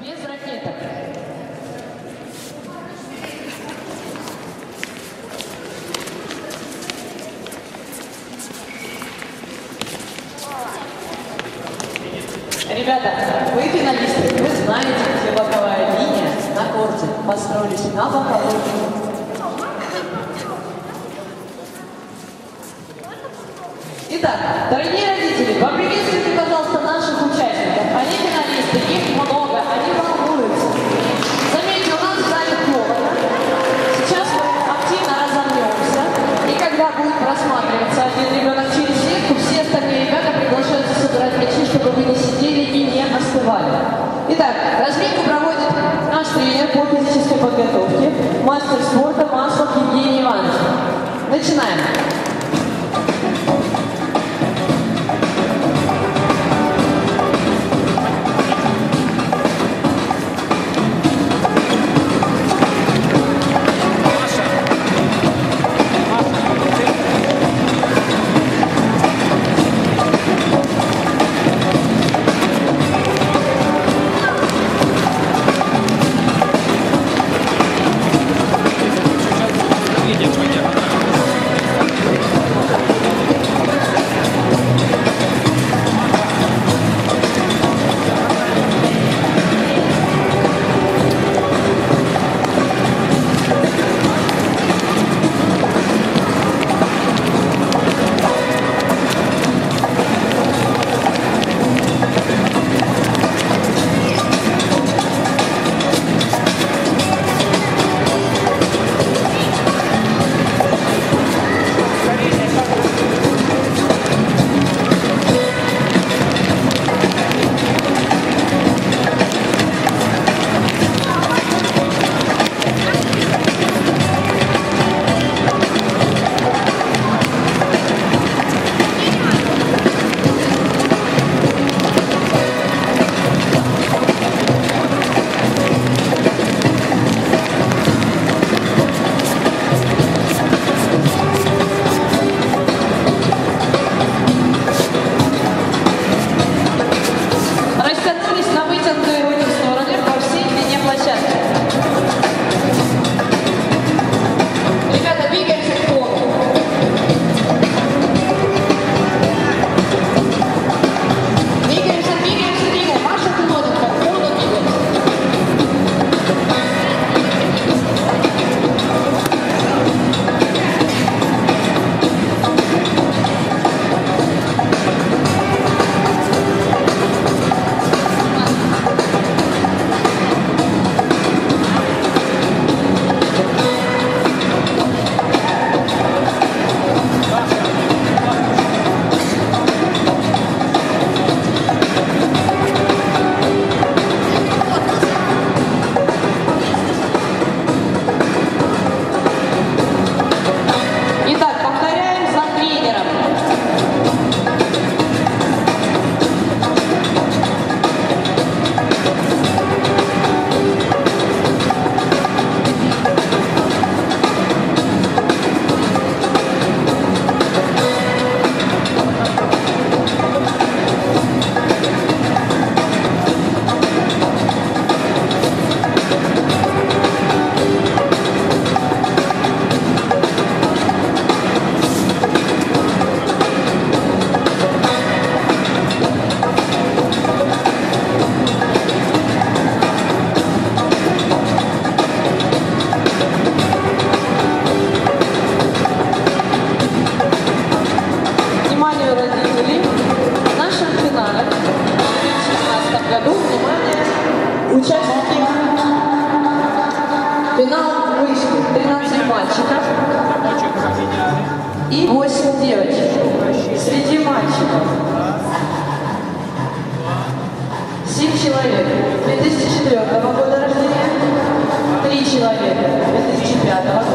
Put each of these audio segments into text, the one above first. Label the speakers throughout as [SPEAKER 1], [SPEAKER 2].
[SPEAKER 1] Без ракеток. Ребята, вы финалисты, вы знаете, где боковая линия на корте. Построились на боковой линии. Итак, дорогие мастер спорта Маслов Евгений Иванович. Начинаем. Belediyesi için bir adama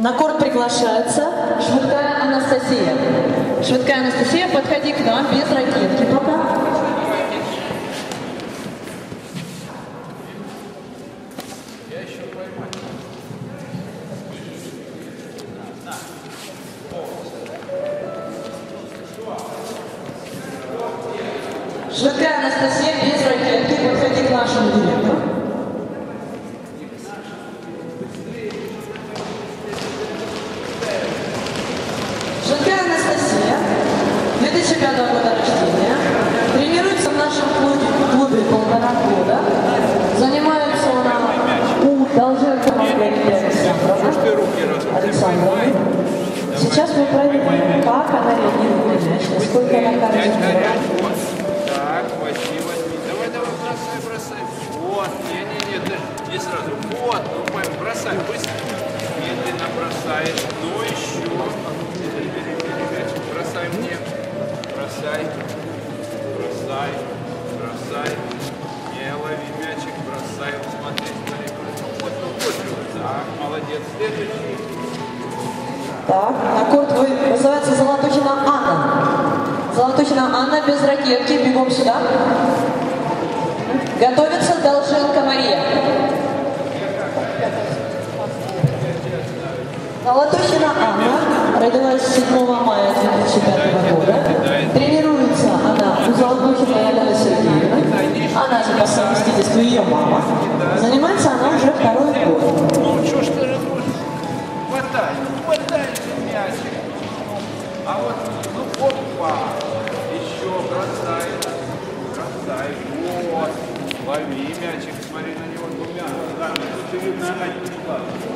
[SPEAKER 1] На корт приглашается Швыдкая Анастасия. Швыдкая Анастасия, подходи к нам без ракетки пока. Швыдкая года, занимается она у Долженко. Александровны. Сейчас мы проверим, как она реагирует мяч, насколько она.
[SPEAKER 2] Вот. Так, возьми, возьми. Давай, давай, бросай, бросай. Вот. Не-не-не, ты не сразу. Вот. Ну, пойми, бросай, быстро. Медленно бросай. Ну, еще. Бери, бери, бери мяч. Бросай мне. Бросай. Бросай. Бросай. Так,
[SPEAKER 1] на корт вы, называется Золотухина Анна. Золотухина Анна без ракетки, бегом сюда. Готовится Долженко Мария. Золотухина Анна родилась 7 мая 2005 года. Тренируется она у Золотухиной Алены Сергеевны. Она же по совместительству ее мама.
[SPEAKER 2] Лови мячик, смотри на него двумя. Да, тут видно, она не.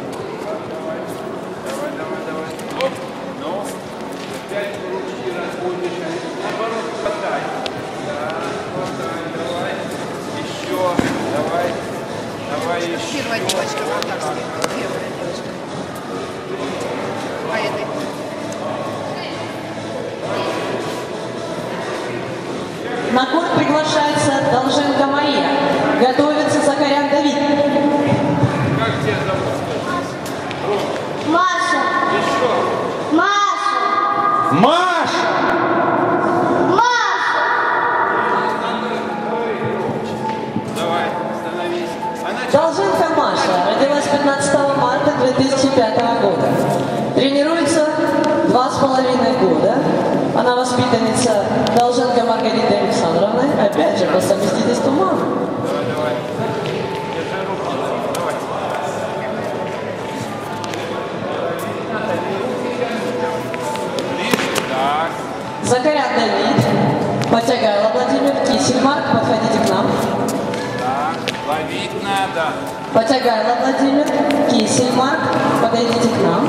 [SPEAKER 1] Потягайло Владимир, Кисель Марк, подойдите к нам.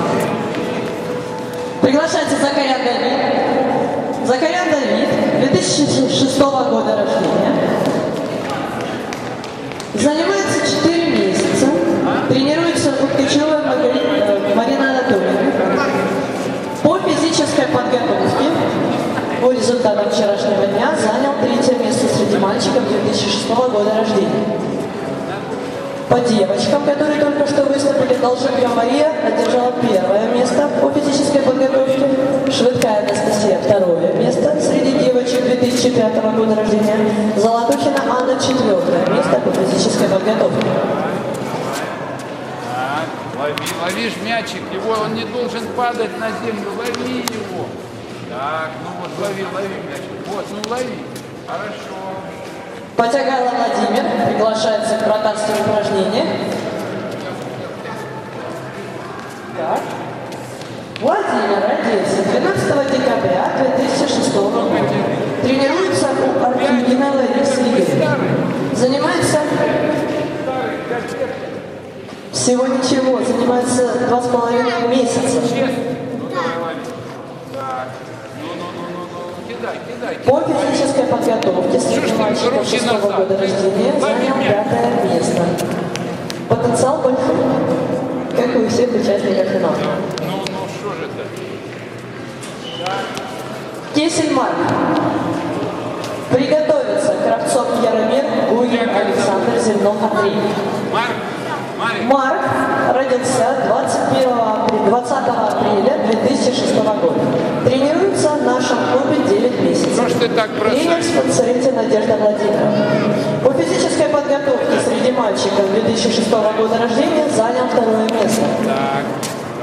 [SPEAKER 1] Приглашайте Закарян Давид. Закарян Давид, 2006 года рождения. Занимается 4 месяца. Тренируется у Ткачевой Маргари- э, Марины Анатольевны. По физической подготовке по результатам вчерашнего дня занял третье место среди мальчиков 2006 года рождения. По девочкам, которые только что выступили, Долженко Мария одержала первое место по физической подготовке, Швыдкая Анастасия второе место среди девочек 2005 года рождения, Золотухина Анна четвертое место по физической подготовке.
[SPEAKER 2] Так, лови, ловишь мячик, его, он не должен падать на землю, лови его. Так, ну вот лови, лови мячик. Вот, ну лови. Хорошо.
[SPEAKER 1] Потягайло Владимир приглашается к вратарским упражнениям. Так. Владимир родился 12 декабря 2006 года. Тренируется у Ларисы Игоревны. Занимается всего ничего, занимается два с половиной месяца. По физической подготовке
[SPEAKER 2] руки
[SPEAKER 1] 6
[SPEAKER 2] назад.
[SPEAKER 1] года рождения занял пятое место. Потенциал большой, как и у всех участников финала. Кесельман. Приготовиться. Кравцов Яромир, Гуин Александр, Зернов Андрей.
[SPEAKER 2] Марк,
[SPEAKER 1] родился 21 апреля, 20 апреля 2006 года. Тренируется в нашем клубе 9 месяцев.
[SPEAKER 2] что ж ты так
[SPEAKER 1] Тренер
[SPEAKER 2] бросаешь?
[SPEAKER 1] спонсорите Надежда Владимировна. По физической подготовке среди мальчиков 2006 года рождения занял второе место.
[SPEAKER 2] Так,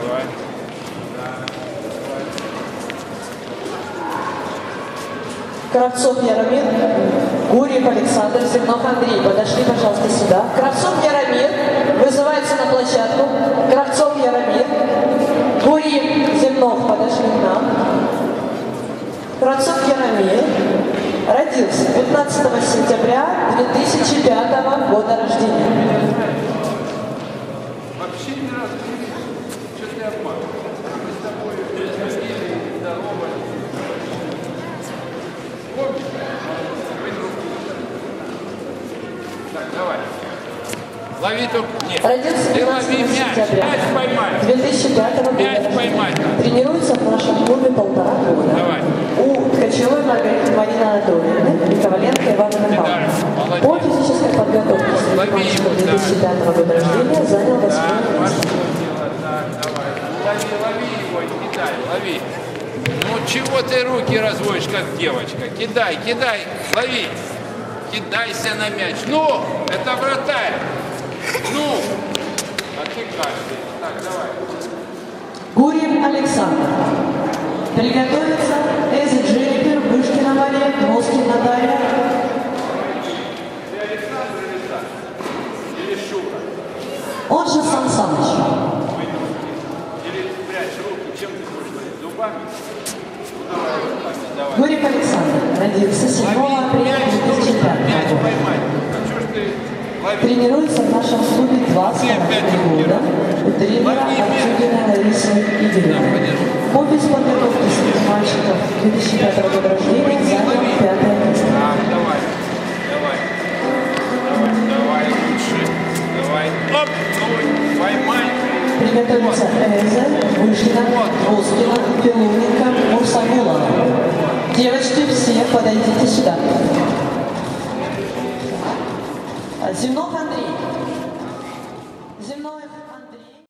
[SPEAKER 2] давай.
[SPEAKER 1] Кравцов Яромир, Гурьев Александр, Зернов Андрей. Подошли, пожалуйста, сюда. Кравцов Яромир вызывается на площадку. Кравцов Яромир, Гурьев Зернов подошли к нам. Кравцов Яромир родился 15 сентября 2005 года рождения.
[SPEAKER 2] Вообще не видел. Что ты обманываешь? Мы с тобой руку. Так, давай. Лови только. Нет.
[SPEAKER 1] Родился
[SPEAKER 2] Ты
[SPEAKER 1] 15
[SPEAKER 2] лови мяч.
[SPEAKER 1] сентября
[SPEAKER 2] Мяч поймай.
[SPEAKER 1] 2005 года
[SPEAKER 2] Мяч поймать.
[SPEAKER 1] Тренируется в нашем клубе полтора года.
[SPEAKER 2] Давай.
[SPEAKER 1] У Ткачевой Маргариты Марины Анатольевны и Коваленко Ивана Михайловна. По физической подготовке
[SPEAKER 2] да.
[SPEAKER 1] 2005 года рождения занял
[SPEAKER 2] Так,
[SPEAKER 1] восьмое место.
[SPEAKER 2] Лови, лови его кидай, лови. Ну чего ты руки разводишь, как девочка? Кидай, кидай, лови. Кидайся на мяч. Ну, это вратарь. Ну, а ты каждый. Так, давай.
[SPEAKER 1] Гурьев Александр. Приготовиться Дженнифер, Вышкина Мария, Москин Наталья.
[SPEAKER 2] Ты Александр или Саша? Или Шура?
[SPEAKER 1] Он же Сан Саныч.
[SPEAKER 2] Или спрячь руки, чем ты будешь ловить? Зубами? Ну давай, руками, давай.
[SPEAKER 1] Гурьев Александр. Родился 7
[SPEAKER 2] Лови
[SPEAKER 1] апреля
[SPEAKER 2] мяч, нужно
[SPEAKER 1] 2005
[SPEAKER 2] мяч
[SPEAKER 1] года.
[SPEAKER 2] поймать. А что ж ты ловишь?
[SPEAKER 1] Тренируется в нашем клубе 20 года у тренера Артюгина Ларисы Игоревны. По физподготовке среди мальчиков 2005 года рождения занял пятое место.
[SPEAKER 2] Давай, давай, давай, давай лучше, давай, оп, ну, поймай,
[SPEAKER 1] Приготовиться Эльза, Вышкина, Волскина, Пилуненко, Мурсагулова. Девочки, все подойдите сюда. А, Земнов Андрей.